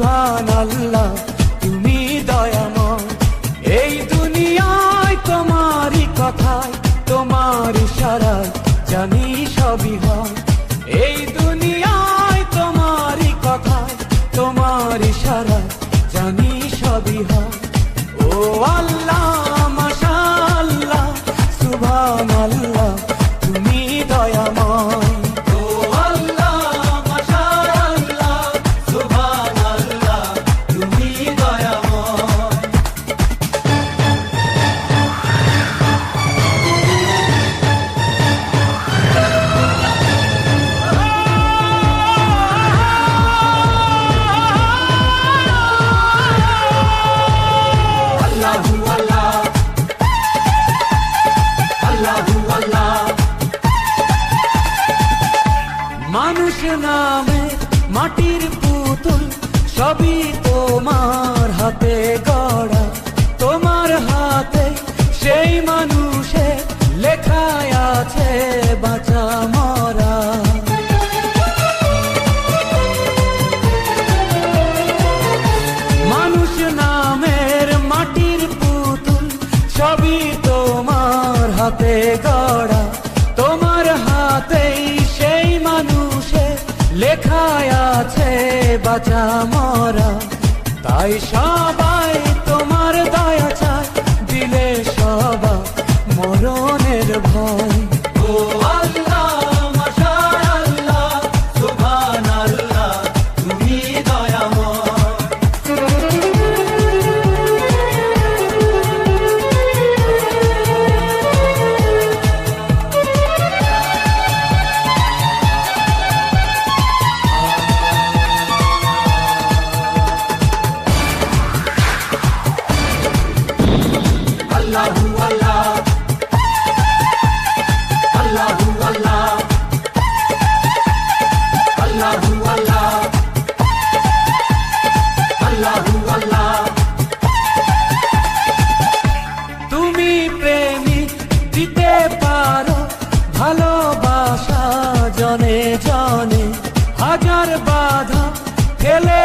সুবহানাল্লাহ নামে মাটির পুতুল সবই তোমার হাতে গড়া। লেখা আছে বাঁচা মরা। তাই সবাই তোমার আল্লাহু আল্লাহ আল্লাহু আল্লাহ আল্লাহু আল্লাহ আল্লাহু আল্লাহ তুমি প্রেমিক ভালোবাসা, জনে জনে হাজার বাধা ফেলে